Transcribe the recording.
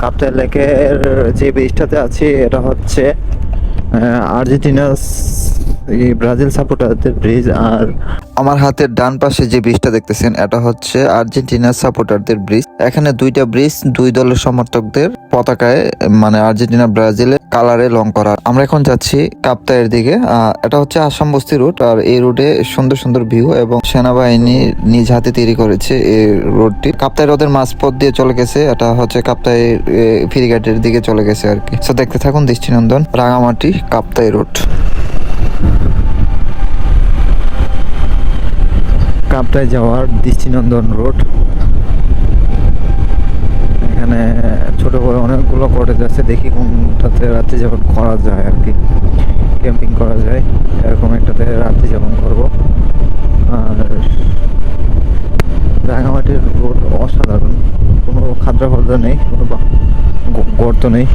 কাপ্তাই লেকের যে ব্রিজটাতে আছি এটা হচ্ছে আর্জেন্টিনাস এই ব্রাজিল সাপোর্টারদের ব্রিজ আর আমার হাতের ডান পাশে যে ব্রিজটা দেখতেছেন, এটা হচ্ছে আর্জেন্টিনার সাপোর্টারদের ব্রিজ এখানে দুইটা ব্রিজ দুই দলের সমর্থকদের পতাকায় মানে আর্জেন্টিনা, ব্রাজিলের কালারে লং করা। আমরা এখন যাচ্ছি কাপ্তাইয়ের দিকে। এটা হচ্ছে আসাম বস্তি রুট আর এই রুটে সুন্দর সুন্দর ভিউ এবং সেনাবাহিনী নিজ হাতে তৈরি করেছে এই রোডটি কাপ্তাই হ্রদের মাঝপথ দিয়ে চলে গেছে, এটা হচ্ছে কাপ্তাই ফেরিঘাটের দিকে চলে গেছে আর কি। দেখতে থাকুন দৃষ্টিনন্দন, রাঙামাটি কাপ্তাই রুট কাপ্তাই যাওয়ার দৃষ্টিনন্দন রোড। এখানে ছোট বড় অনেকগুলো কটেজ আছে, দেখি কোনটাতে রাত্রি যাপন করা যায় আর কি ক্যাম্পিং করা যায়, এরকম একটাতে রাত্রি যাপন করব। আর রাঙামাটির রোড অসাধারণ, কোনো খাদ্রা নেই, কোনো গর্ত নেই।